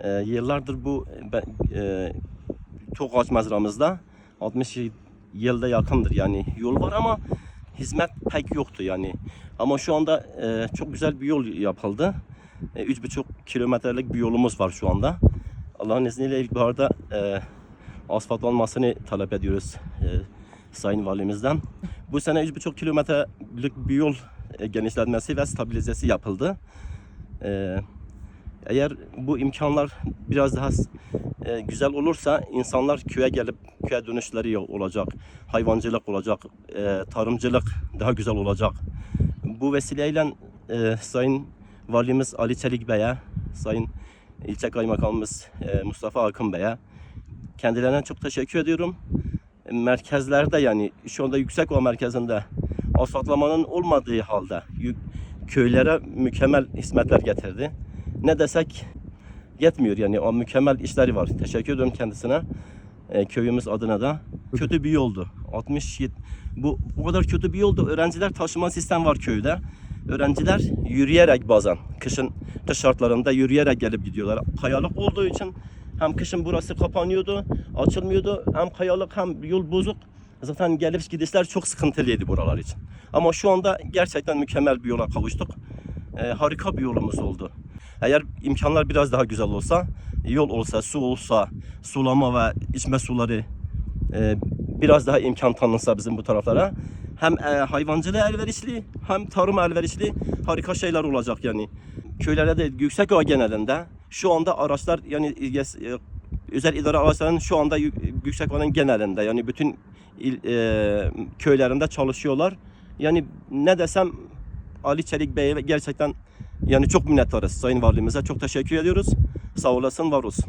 E, yıllardır bu ben, e, Tokaç mezramızda 60 yılda yakındır yani yol var ama hizmet pek yoktu yani. Ama şu anda e, çok güzel bir yol yapıldı. E, 3,5 kilometrelik bir yolumuz var şu anda. Allah'ın izniyle ilkbaharda e, asfalt olmasını talep ediyoruz e, Sayın Valimizden. Bu sene 3,5 kilometrelik bir yol e, genişletmesi ve stabilizesi yapıldı. E, eğer bu imkanlar biraz daha e, güzel olursa insanlar köye gelip köye dönüşleri olacak, hayvancılık olacak, e, tarımcılık daha güzel olacak. Bu vesileyle e, Sayın Valimiz Ali Çelik Bey'e, Sayın İlçe Kaymakamımız e, Mustafa Akın Bey'e kendilerine çok teşekkür ediyorum. Merkezlerde yani şu anda Yüksekova merkezinde asfaltlamanın olmadığı halde köylere mükemmel hizmetler getirdi. Ne desek yetmiyor yani o mükemmel işleri var. Teşekkür ediyorum kendisine. E, köyümüz adına da. Kötü bir yoldu. 67 bu bu kadar kötü bir yoldu. Öğrenciler taşıma sistem var köyde. Öğrenciler yürüyerek bazen kışın kış şartlarında yürüyerek gelip gidiyorlar. Kayalık olduğu için hem kışın burası kapanıyordu, açılmıyordu. Hem kayalık hem yol bozuk. Zaten gelip gidişler çok sıkıntılıydı buralar için. Ama şu anda gerçekten mükemmel bir yola kavuştuk. E, harika bir yolumuz oldu. Eğer imkanlar biraz daha güzel olsa, yol olsa, su olsa, sulama ve içme suları e, biraz daha imkan tanınsa bizim bu taraflara hem e, hayvancılığa elverişli hem tarım elverişli harika şeyler olacak yani. Köylerde de Yüksekova genelinde şu anda araçlar yani e, özel idare araçlarının şu anda Yük- Yüksekova'nın genelinde yani bütün il, e, köylerinde çalışıyorlar. Yani ne desem Ali Çelik Bey'e gerçekten yani çok minnettarız Sayın Valimize. Çok teşekkür ediyoruz. Sağ olasın, var olsun.